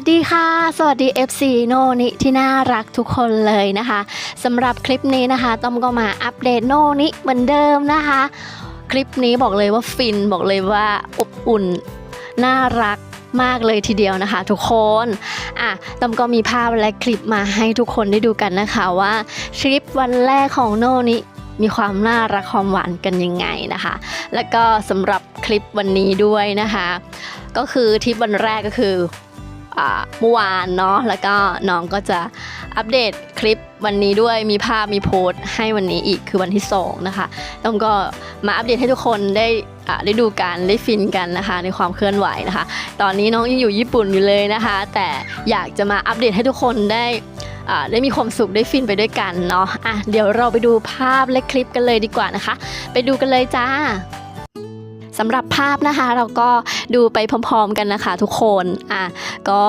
สดีค่ะ สวัสดี FC โนนิที่น่ารักทุกคนเลยนะคะสำหรับคลิปนี้นะคะต้อมก็มาอัปเดตโนนิเหมือนเดิมนะคะ คลิปนี้บอกเลยว่าฟินบอกเลยว่าอบอุ่น น่ารักมากเลยทีเดียวนะคะ ทุกคนอะต้อมก็มีภาพและคลิปมาให้ทุกคนได้ดูกันนะคะว่าทริปวันแรกของโนนิมีความน่ารักความหวานกันยังไงนะคะ แล้วก็สำหรับคลิปวันนี้ด้วยนะคะ ก็คือทริปวันแรกก็คือ เมื่อวานเนาะแล้วก็น้องก็จะอัปเดตคลิปวันนี้ด้วยมีภาพมีโพสต์ให้วันนี้อีกคือวันที่ 2 นะคะต้อมก็มาอัปเดตให้ทุกคนได้อ่าได้ดูกันได้ฟินกันนะคะ ในความเคลื่อนไหวนะคะ ตอนนี้น้องยังอยู่ญี่ปุ่นอยู่เลยนะคะ แต่อยากจะมาอัปเดตให้ทุกคนได้อ่าได้มีความสุขได้ฟินไปด้วยกันเนาะอะเดี๋ยวเราไปดูภาพและคลิปกันเลยดีกว่านะคะ ไปดูกันเลยจ้า สำหรับภาพนะคะ เราก็ดูไปพร้อมๆกันนะคะ ทุกคนอะก็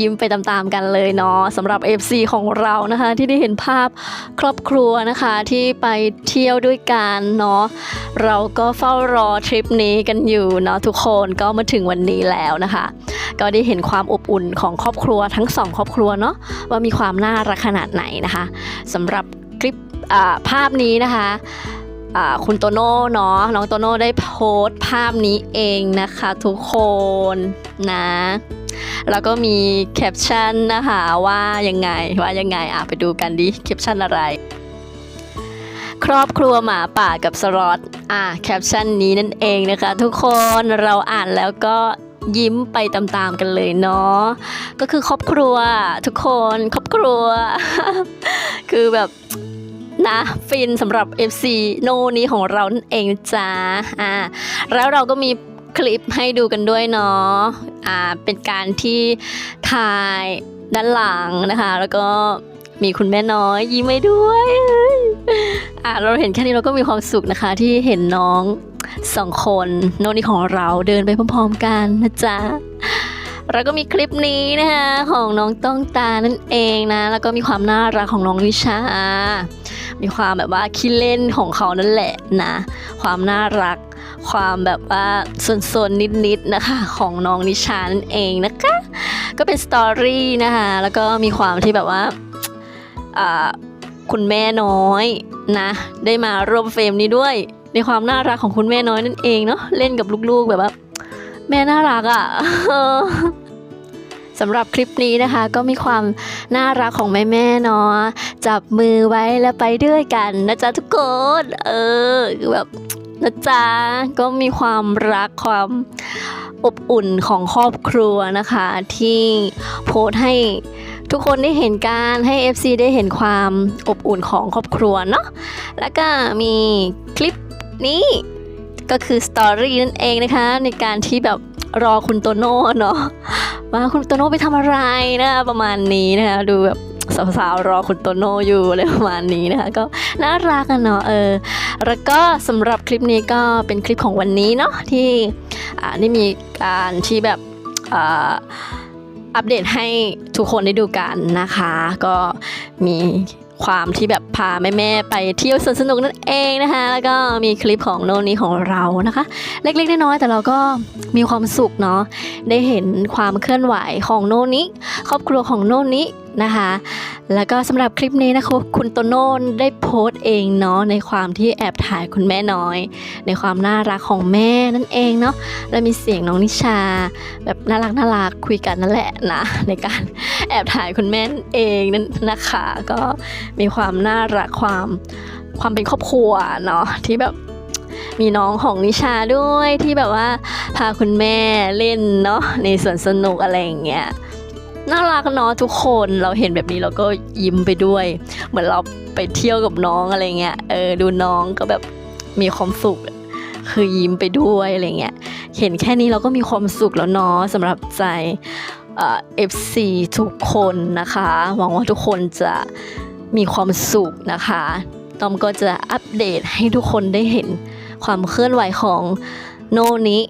ยิ้มไปตามๆกันเลยเนาะสำหรับ FC ของเรานะคะ ที่ได้เห็นภาพครอบครัวนะคะ ที่ไปเที่ยวด้วยกันเนาะเราก็เฝ้ารอทริปนี้กันอยู่เนาะทุกคนก็มาถึงวันนี้แล้วนะคะ ก็ได้เห็นความอบอุ่นของครอบครัวทั้งสองครอบครัวเนาะว่ามีความน่ารักขนาดไหนนะคะสำหรับคลิปภาพนี้นะคะ คุณโตโน่เนาะน้องโตโน่ได้โพสต์ภาพนี้เองนะคะทุกคนนะ แล้วก็มีแคปชั่นนะคะว่ายังไงว่ายังไงอะไปดูกันดิแคปชั่นอะไร ครอบครัวหมาป่ากับสล็อตอะแคปชั่นนี้นั่นเองนะคะ ทุกคนเราอ่านแล้วก็ยิ้มไปตามๆกันเลยเนาะก็คือครอบครัวทุกคนครอบครัว คือแบบ นะฟินสำหรับ FC โนนี้ของเรานั่นเองจ้าอ่าแล้วเราก็มีคลิปให้ดูกันด้วยเนาะอ่าเป็นการที่ถ่ายด้านหลังนะคะ แล้วก็มีคุณแม่น้อยยิ้มให้ด้วยอ่าเราเห็นแค่นี้เราก็มีความสุขนะคะ ที่เห็นน้องสองคนโนนี้ของเราเดินไปพร้อมๆกันนะจ๊ะ แล้วก็มีคลิปนี้นะคะของน้องต้องตานั่นเองนะ แล้วก็มีความน่ารักของน้องวิชา มีความแบบว่าขี้เล่นของเขานั่นแหละนะ ความน่ารัก ความแบบว่าสนๆนิดๆนะคะของน้องนิชานั่นเองนะคะ ก็เป็นสตอรี่นะคะ แล้วก็มีความที่แบบว่าอ่าคุณแม่น้อยนะ ได้มาร่วมเฟรมนี้ด้วยในความน่ารักของคุณแม่น้อยนั่นเองเนาะเล่นกับลูกๆแบบว่า แม่น่ารักอะ่ะสำหรับคลิปนี้นะคะก็มีความน่ารักของแม่ๆเนาะจับมือไว้แล้วไปด้วยกันนะจ๊ะทุกคนเออแบบนะจ๊ะก็มีความรักความอบอุ่นของครอบครัวนะคะ ที่โพสให้ทุกคนได้เห็นการให้ FC ได้เห็นความอบอุ่นของครอบครัวเนาะแล้วก็มีคลิปนี้ ก็คือสตอรี่นั่นเองนะคะ ในการที่แบบรอคุณโตโน่เนาะว่าคุณโตโน่ไปทำอะไรนะประมาณนี้นะคะดูแบบสาวๆรอคุณโตโน่อยู่อะไรประมาณนี้นะคะ ก็น่ารักอะเนาะเออแล้วก็สำหรับคลิปนี้ก็เป็นคลิปของวันนี้เนาะที่อ่าได้มีการที่แบบอ่าอัปเดตให้ทุกคนได้ดูกันนะคะ ก็มี ความที่แบบพาแม่ๆไปเที่ยวสวนสนุกนั่นเองนะคะ แล้วก็มีคลิปของโนนี้ของเรานะคะ เล็กๆน้อยๆแต่เราก็มีความสุขเนาะได้เห็นความเคลื่อนไหวของโนนี้ครอบครัวของโนนี้ นะคะ แล้วก็สำหรับคลิปนี้นะคะคุณโตโน่ได้โพสต์เองเนาะในความที่แอบถ่ายคุณแม่น้อย ในความน่ารักของแม่นั่นเองเนาะแล้วมีเสียงน้องนิชา แบบน่ารักน่ารักคุยกันนั่นแหละนะในการแอบถ่ายคุณแม่เองนั่นนะคะ ก็มีความน่ารักความความเป็นครอบครัวเนาะที่แบบมีน้องของนิชาด้วยที่แบบว่าพาคุณแม่เล่นเนาะในสวนสนุกอะไรอย่างเงี้ย น่ารักเนาะทุกคนเราเห็นแบบนี้เราก็ยิ้มไปด้วย เหมือนเราไปเที่ยวกับน้องอะไรเงี้ยเออดูน้องก็แบบมีความสุข คือยิ้มไปด้วยอะไรเงี้ยเห็นแค่นี้เราก็มีความสุขแล้วเนาะสำหรับใจเอฟซีทุกคนนะคะ หวังว่าทุกคนจะมีความสุขนะคะตอมก็จะอัปเดตให้ทุกคนได้เห็นความเคลื่อนไหวของโนนี้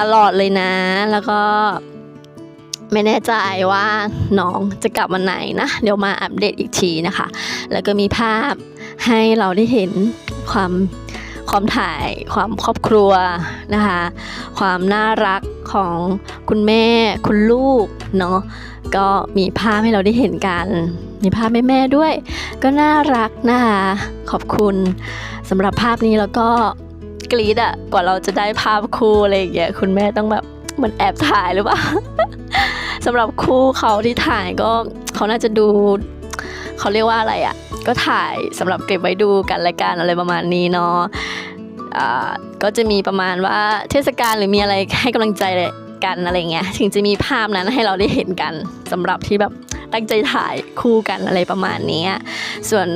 ตลอดเลยนะ แล้วก็ ไม่แน่ใจว่าน้องจะกลับวันไหนนะ เดี๋ยวมาอัปเดตอีกทีนะคะ แล้วก็มีภาพให้เราได้เห็นความความถ่ายความครอบครัวนะคะ ความน่ารักของคุณแม่คุณลูกเนาะก็มีภาพให้เราได้เห็นกัน มีภาพแม่ๆด้วย ก็น่ารักนะคะขอบคุณสำหรับภาพนี้แล้วก็กรีดอะกว่าเราจะได้ภาพคู่อะไรอย่างเงี้ยคุณแม่ต้องแบบมันแอบถ่ายหรือเปล่า สำหรับคู่เขาที่ถ่ายก็เขาน่าจะดู เขาเรียกว่าอะไรอะก็ถ่ายสำหรับเก็บไว้ดูกันรายการอะไรประมาณนี้เนาะก็จะมีประมาณว่าเทศกาลหรือมีอะไรให้กำลังใจกันอะไรเงี้ยถึงจะมีภาพนั้นให้เราได้เห็นกันสำหรับที่แบบตั้งใจถ่ายคู่กันอะไรประมาณนี้ส่วน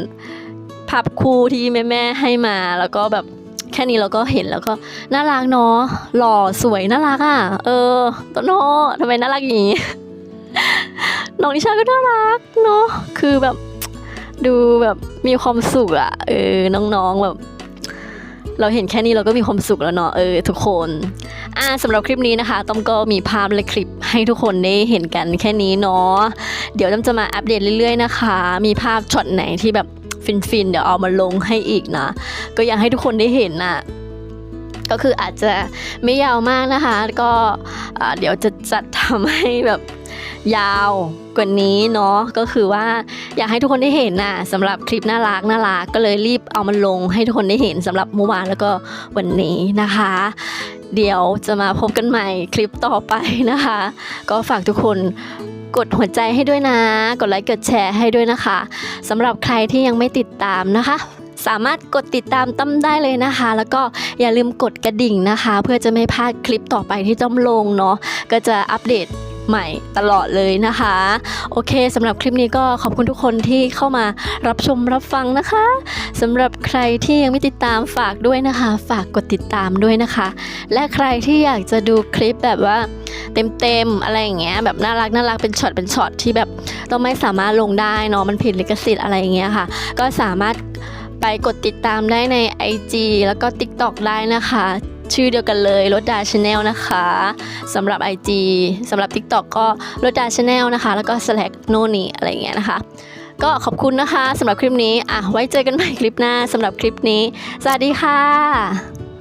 ภาพคู่ที่แม่ๆให้มาแล้วก็แบบ แค่นี้เราก็เห็นแล้วก็น่ารักเนาะหล่อสวยน่ารักอะ เออโตโน่ทำไมน่ารักอย่างนี้น้องนิชาก็น่ารักเนาะคือแบบดูแบบมีความสุขอะเออน้องๆแบบ เราเห็นแค่นี้เราก็มีความสุขแล้วเนาะเออทุกคนอ่าสำหรับคลิปนี้นะคะต้อมก็มีภาพและคลิปให้ทุกคนได้เห็นกันแค่นี้เนาะเดี๋ยวต้อมจะมาอัปเดตเรื่อยๆนะคะ มีภาพช็อตไหนที่แบบ ฟินๆ เดี๋ยวเอามาลงให้อีกนะ ก็อยากให้ทุกคนได้เห็นน่ะก็คืออาจจะไม่ยาวมากนะคะ ก็เดี๋ยวจะจัดทำให้แบบยาวกว่านี้เนาะก็คือว่าอยากให้ทุกคนได้เห็นน่ะสำหรับคลิปน่ารักน่ารักก็เลยรีบเอามันลงให้ทุกคนได้เห็นสำหรับเมื่อวานแล้วก็วันนี้นะคะ เดี๋ยวจะมาพบกันใหม่คลิปต่อไปนะคะ ก็ฝากทุกคน กดหัวใจให้ด้วยนะ กดไลค์กดแชร์ให้ด้วยนะคะสำหรับใครที่ยังไม่ติดตามนะคะ สามารถกดติดตามต้มได้เลยนะคะ แล้วก็อย่าลืมกดกระดิ่งนะคะ เพื่อจะไม่พลาดคลิปต่อไปที่ต้อมลงเนาะก็จะอัปเดต ใหม่ตลอดเลยนะคะ โอเคสำหรับคลิปนี้ก็ขอบคุณทุกคนที่เข้ามารับชมรับฟังนะคะสำหรับใครที่ยังไม่ติดตามฝากด้วยนะคะ ฝากกดติดตามด้วยนะคะ และใครที่อยากจะดูคลิปแบบว่าเต็มๆอะไรอย่างเงี้ยแบบน่ารักน่ารักเป็นช็อตเป็นช็อตที่แบบต้องไม่สามารถลงได้เนาะมันผิดลิขสิทธิ์อะไรอย่างเงี้ยค่ะ ก็สามารถไปกดติดตามได้ใน IG แล้วก็ TikTok ได้นะคะชื่อเดียวกันเลยรถดาชาแนลนะคะสำหรับ IG สำหรับ TikTok ก็รถดาชาแนลนะคะ แล้วก็ Slack โนนี่อะไรเงี้ยนะคะ ก็ขอบคุณนะคะสำหรับคลิปนี้อะไว้เจอกันใหม่คลิปหน้าสำหรับคลิปนี้ สวัสดีค่ะ